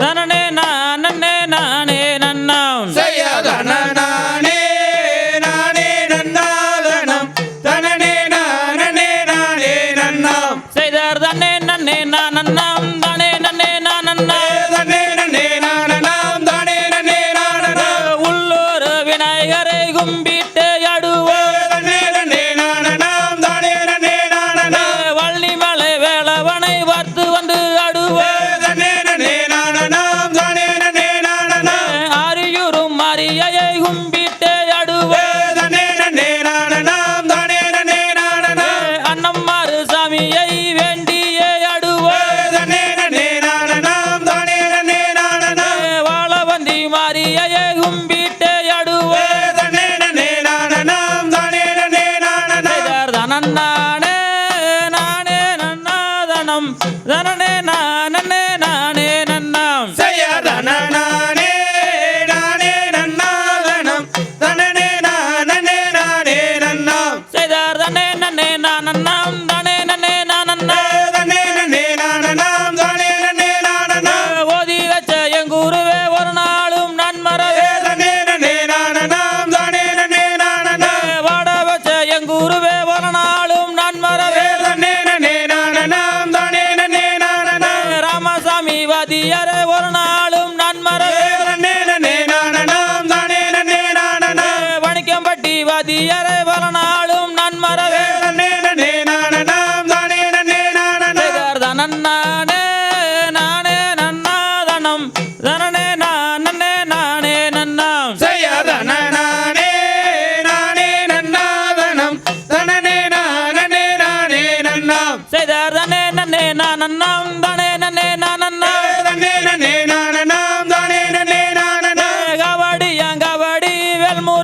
நானே நானே நானே நன்னா செய்ய ಗುಂಬಿಟ್ಟೆ ಅಡುವೆ ನಾನೇ ನಾನೇ ನಾನೇ ನಾನೇ தீயரை ஒரு நாளும் நான் வணிக்கம்பட்டி வாதியரை ஒரு நாளும் நான் மறவே நானே நானே நன்னா தனம் தனனே நானே நானே நன்னா செய்தார் தனே நன்னே நான் நன்னாம்.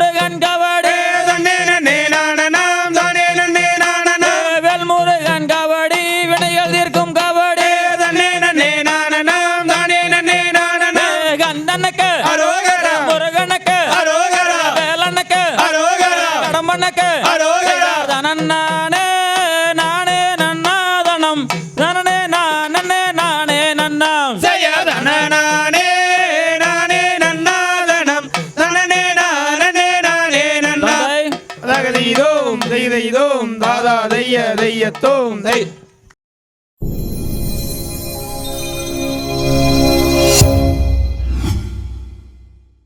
முருகன் கவடி வேல் முருகன் கவடி வினைகள் தீர்க்கும் கவடி கந்தனுக்கு முருகனுக்கு வேலனுக்கு கடம்பனுக்கு தனன்னானே நானே நன்னாதனம். தனனே செய்த இதோம் தாதா தைய தையத்தோம் தை